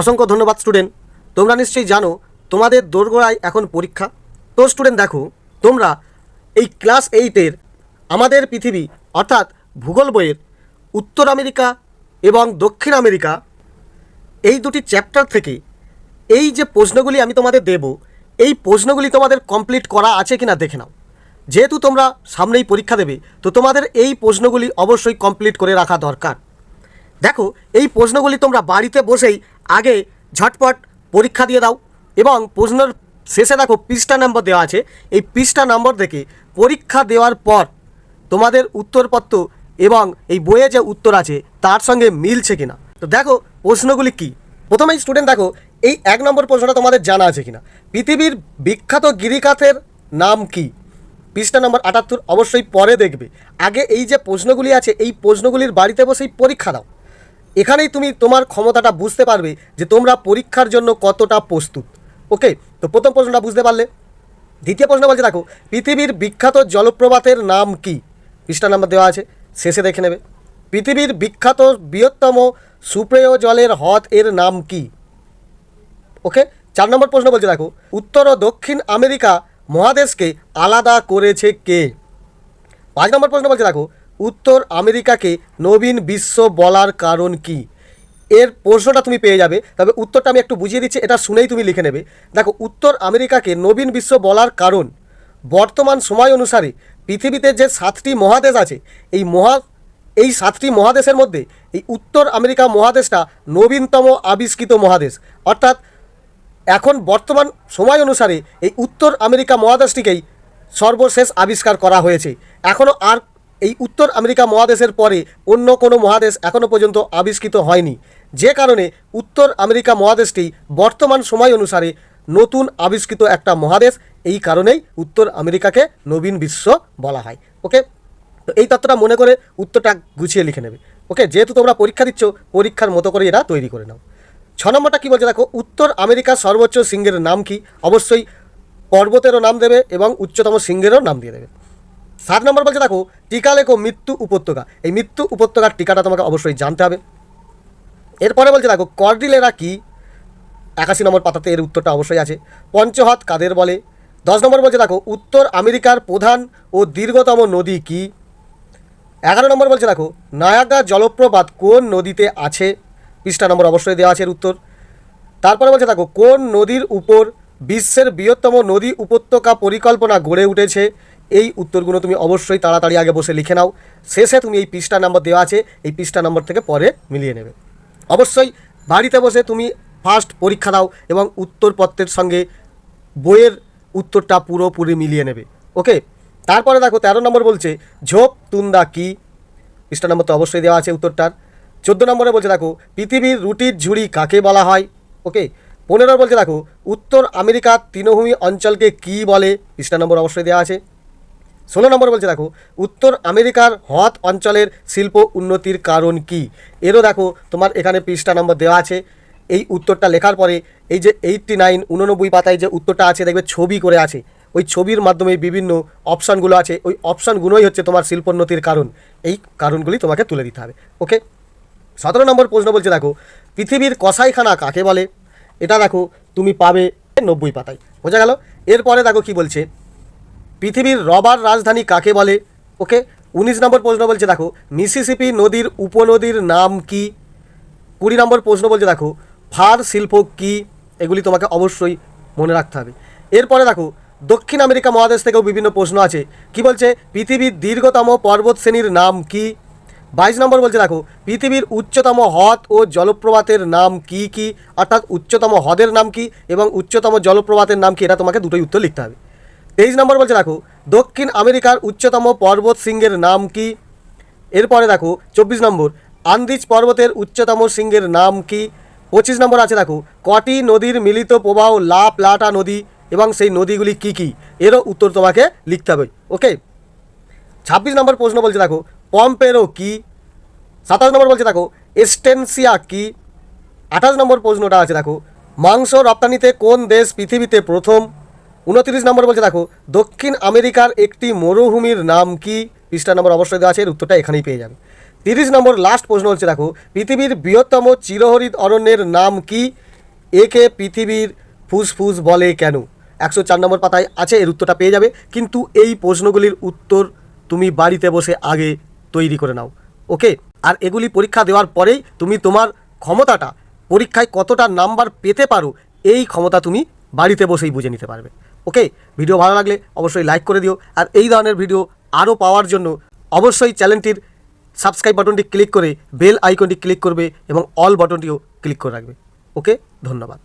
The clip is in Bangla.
অসংখ্য ধন্যবাদ স্টুডেন্ট তোমরা নিশ্চয়ই জানো, তোমাদের দোরগোড়ায় এখন পরীক্ষা। তো স্টুডেন্ট দেখো, তোমরা এই ক্লাস এইটের আমাদের পৃথিবী, অর্থাৎ ভূগোল বইয়ের উত্তর আমেরিকা এবং দক্ষিণ আমেরিকা, এই দুটি চ্যাপ্টার থেকে এই যে প্রশ্নগুলি আমি তোমাদের দেব, এই প্রশ্নগুলি তোমাদের কমপ্লিট করা আছে কিনা দেখে নাও। যেহেতু তোমরা সামনেই পরীক্ষা দেবে, তো তোমাদের এই প্রশ্নগুলি অবশ্যই কমপ্লিট করে রাখা দরকার। দেখো, এই প্রশ্নগুলি তোমরা বাড়িতে বসেই আগে ঝটপট পরীক্ষা দিয়ে দাও এবং প্রশ্নের শেষে দেখো পৃষ্ঠা নম্বর দেওয়া আছে। এই পৃষ্ঠা নম্বর দেখে পরীক্ষা দেওয়ার পর তোমাদের উত্তরপত্র এবং এই বইয়ে যে উত্তর আছে, তার সঙ্গে মিলছে কিনা। তো দেখো, প্রশ্নগুলি কি? প্রথমেই স্টুডেন্ট দেখো, এই এক নম্বর প্রশ্নটা তোমাদের জানা আছে কিনা। পৃথিবীর বিখ্যাত গিরিখাতের নাম কি? পৃষ্ঠা নম্বর আটাত্তর অবশ্যই পরে দেখবে। আগে এই যে প্রশ্নগুলি আছে, এই প্রশ্নগুলির বাড়িতে বসেই পরীক্ষা দাও। এখানেই তুমি তোমার ক্ষমতাটা বুঝতে পারবে যে তোমরা পরীক্ষার জন্য কতটা প্রস্তুত। ওকে? তো প্রথম প্রশ্নটা বুঝতে পারলে? দ্বিতীয় প্রশ্ন বলছে, দেখো, পৃথিবীর বিখ্যাত জলপ্রপাতের নাম কি? পৃষ্ঠা নাম্বার দেওয়া আছে, শেষে দেখে নেবে। পৃথিবীর বিখ্যাত বৃহত্তম সুপ্রেয় জলের হ্রদ এর নাম কি? ওকে? চার নম্বর প্রশ্ন বলছে, দেখো, উত্তর ও দক্ষিণ আমেরিকা মহাদেশকে আলাদা করেছে কে? পাঁচ নম্বর প্রশ্ন বলছে, দেখো উত্তর আমেরিকাকে নবীন বিশ্ব বলার কারণ কি? এর প্রশ্নটা তুমি পেয়ে যাবে, তবে উত্তরটা আমি একটু বুঝিয়ে দিচ্ছি, এটা শুনেই তুমি লিখে নেবে। দেখো, উত্তর আমেরিকাকে নবীন বিশ্ব বলার কারণ। বর্তমান সময় অনুসারে পৃথিবীতে যে সাতটি মহাদেশ আছে, এই মহা, এই সাতটি মহাদেশের মধ্যে এই উত্তর আমেরিকা মহাদেশটা নবীনতম আবিষ্কৃত মহাদেশ। অর্থাৎ এখন বর্তমান সময় অনুসারে এই উত্তর আমেরিকা মহাদেশটিকেই সর্বশেষ আবিষ্কার করা হয়েছে। এখনও আর এই উত্তর আমেরিকা মহাদেশের পরে অন্য কোনো মহাদেশ এখনও পর্যন্ত আবিষ্কৃত হয়নি। যে কারণে উত্তর আমেরিকা মহাদেশটি বর্তমান সময় অনুসারে নতুন আবিষ্কৃত একটা মহাদেশ। এই কারণেই উত্তর আমেরিকাকে নবীন বিশ্ব বলা হয়। ওকে? তো এই তত্ত্বটা মনে করে উত্তরটা গুছিয়ে লিখে নেবে। ওকে? যেহেতু তোমরা পরীক্ষা দিচ্ছ, পরীক্ষার মতো করে এরা তৈরি করে নাও। ছ নম্বরটা কী বলছে? দেখো, উত্তর আমেরিকার সর্বোচ্চ সিংহের নাম কি? অবশ্যই পর্বতেরও নাম দেবে এবং উচ্চতম সিংহেরও নাম দিয়ে দেবে। সাত নম্বর বলছে দেখো, টিকা লেখো মৃত্যু উপত্যকা। এই মৃত্যু উপত্যকার টিকাটা তোমাকে অবশ্যই জানতে হবে। এরপরে বলছে দেখো, কর্ডিলেরা কি? একাশি নম্বর পাতাতে এর উত্তরটা অবশ্যই আছে। পঞ্চহাত কাদের বলে? দশ নম্বর বলছে দেখো, উত্তর আমেরিকার প্রধান ও দীর্ঘতম নদী কি? এগারো নম্বর বলছে দেখো, নায়াগা জলপ্রপাত কোন নদীতে আছে? পৃষ্ঠা নম্বর অবশ্যই দেওয়া আছে এর উত্তর। তারপরে বলছে দেখো, কোন নদীর উপর বিশ্বের বৃহত্তম নদী উপত্যকা পরিকল্পনা গড়ে উঠেছে? এই উত্তরগুলো তুমি অবশ্যই তাড়াতাড়ি আগে বসে লিখে নাও। শেষে তুমি এই পৃষ্ঠা নম্বর দেওয়া আছে, এই পৃষ্ঠা নম্বর থেকে পরে মিলিয়ে নেবে। অবশ্যই বাড়িতে বসে তুমি ফার্স্ট পরীক্ষা দাও এবং উত্তরপত্রের সঙ্গে বইয়ের উত্তরটা পুরোপুরি মিলিয়ে নেবে। ওকে তারপরে দেখো, তেরো নম্বর বলছে, ঝোপ তুন্দা কি? পৃষ্ঠা নম্বর তো অবশ্যই দেওয়া আছে উত্তরটার। চোদ্দ নম্বরে বলছে দেখো, পৃথিবীর রুটির ঝুড়ি কাকে বলা হয়? ওকে পনেরো বলছে দেখো, উত্তর আমেরিকার তৃণভূমি অঞ্চলকে কি বলে? পৃষ্ঠা নম্বর অবশ্যই দেওয়া আছে। ষোলো নম্বর বলছে, দেখো, উত্তর আমেরিকার হ্রদ অঞ্চলের শিল্প উন্নতির কারণ কি? এরও দেখো, তোমার এখানে পৃষ্ঠা নম্বর দেওয়া আছে। এই উত্তরটা লেখার পরে এই যে এইটটি নাইন উননব্বই পাতায় যে উত্তরটা আছে, দেখবে ছবি করে আছে। ওই ছবির মাধ্যমে বিভিন্ন অপশানগুলো আছে। ওই অপশানগুলোই হচ্ছে তোমার শিল্পোন্নতির কারণ। এই কারণগুলি তোমাকে তুলে দিতে হবে। ওকে? সতেরো নম্বর প্রশ্ন বলছে, দেখো, পৃথিবীর কসাইখানা কাকে বলে? এটা দেখো, তুমি পাবে নব্বই পাতায়। বোঝা গেল? এরপরে দেখো কি বলছে পৃথিবীর রবার রাজধানী কাকে বলে? ওকে, উনিশ নম্বর প্রশ্ন বলছে, দেখো, মিসিসিপি নদীর উপনদীর নাম কি? কুড়ি নম্বর প্রশ্ন বলছে, দেখো, ফার শিল্প কি? এগুলি তোমাকে অবশ্যই মনে রাখতে হবে। এরপরে দেখো, দক্ষিণ আমেরিকা মহাদেশ থেকেও বিভিন্ন প্রশ্ন আছে। কি বলছে? পৃথিবীর দীর্ঘতম পর্বত শ্রেণির নাম কি? বাইশ নম্বর বলছে, দেখো, পৃথিবীর উচ্চতম হ্রদ ও জলপ্রপাতের নাম কি কি? অর্থাৎ উচ্চতম হ্রদের নাম কি এবং উচ্চতম জলপ্রপাতের নাম কি? এটা তোমাকে দুটোই উত্তর লিখতে হবে। তেইশ নম্বর বলছে, দেখো, দক্ষিণ আমেরিকার উচ্চতম পর্বত শৃঙ্গের নাম কি? এরপরে দেখো, চব্বিশ নম্বর, আন্দিজ পর্বতের উচ্চতম শৃঙ্গের নাম কি? পঁচিশ নম্বর আছে, দেখো, কটি নদীর মিলিত প্রবাহ লা প্লাটা নদী এবং সেই নদীগুলি কি কি? এরও উত্তর তোমাকে লিখতে হবে, ওকে? ছাব্বিশ নম্বর প্রশ্ন বলছে, দেখো, পম্পেরো কি? সাতাশ নম্বর বলছে, দেখো, এস্টেনসিয়া কি? আঠাশ নম্বর প্রশ্নটা আছে, দেখো, মাংস রপ্তানিতে কোন দেশ পৃথিবীতে প্রথম? উনত্রিশ নম্বর বলছে, দেখো, দক্ষিণ আমেরিকার একটি মরুভূমির নাম কি? পৃষ্ঠা নম্বর অবশ্যই দেওয়া আছে, এর উত্তরটা এখানেই পেয়ে যাবে। তিরিশ নম্বর লাস্ট প্রশ্ন হচ্ছে, দেখো, পৃথিবীর বৃহত্তম চিরহরিত অরণ্যের নাম কি? একে পৃথিবীর ফুসফুস বলে কেন? একশো চার নম্বর পাতায় আছে, এর উত্তরটা পেয়ে যাবে, কিন্তু এই প্রশ্নগুলির উত্তর তুমি বাড়িতে বসে আগে তৈরি করে নাও, ওকে? আর এগুলি পরীক্ষা দেওয়ার পরেই তুমি তোমার ক্ষমতাটা, পরীক্ষায় কতটা নাম্বার পেতে পারো, এই ক্ষমতা তুমি বাড়িতে বসেই বুঝে নিতে পারবে। ওকে, ভিডিও ভালো লাগলে অবশ্যই লাইক করে দিও। আর এই ধরনের ভিডিও আরও পাওয়ার জন্য অবশ্যই চ্যানেলটির সাবস্ক্রাইব বাটনটি ক্লিক করে বেল আইকনটি ক্লিক করবে এবং অল বাটনটিও ক্লিক করে রাখবে। ওকে, ধন্যবাদ।